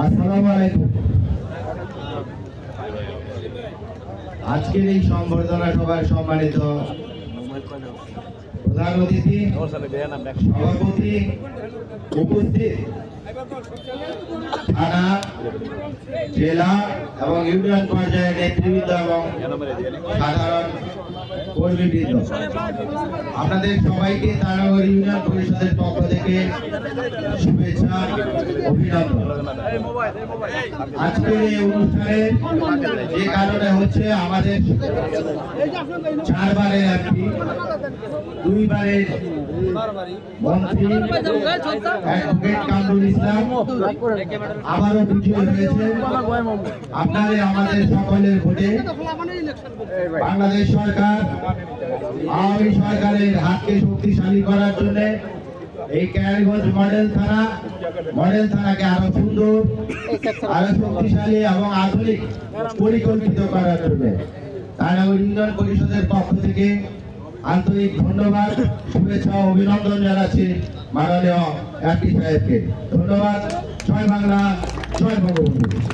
আসসালামু আলাইকুম। আজকের এই সংবর্ধনা সভায় সম্মানিত প্রধান অতিথি, সভাপতি উপস্থিত। থানা, জেলা এবং ইউনিয়ন পর্যায়ের নেতৃবৃন্দ এবং সাধারণ আপনাদের সবাইকে তারাগড় ইউনিয়ন পরিষদের পক্ষ থেকে শুভেচ্ছা আজকের এই অনুষ্ঠানে যে কারণে হচ্ছে আমাদের চারবারের এমপি ইসলাম আপনাদের সকলের ভোটে বাংলাদেশ সরকার আওয়ামী সরকারের হাতকে শক্তিশালী করার জন্য এই ক্যারিগঞ্জ মডেল থানা, মডেল থানাকে আরও সুন্দর, আরও শক্তিশালী এবং আধুনিক পরিকল্পিত করার জন্য তারানগর ইউনিয়ন পরিষদের পক্ষ থেকে আন্তরিক ধন্যবাদ, শুভেচ্ছা অভিনন্দন জানাচ্ছি মাননীয় এমপি সাহেবকে। ধন্যবাদ। জয় বাংলা, জয় বঙ্গবন্ধু।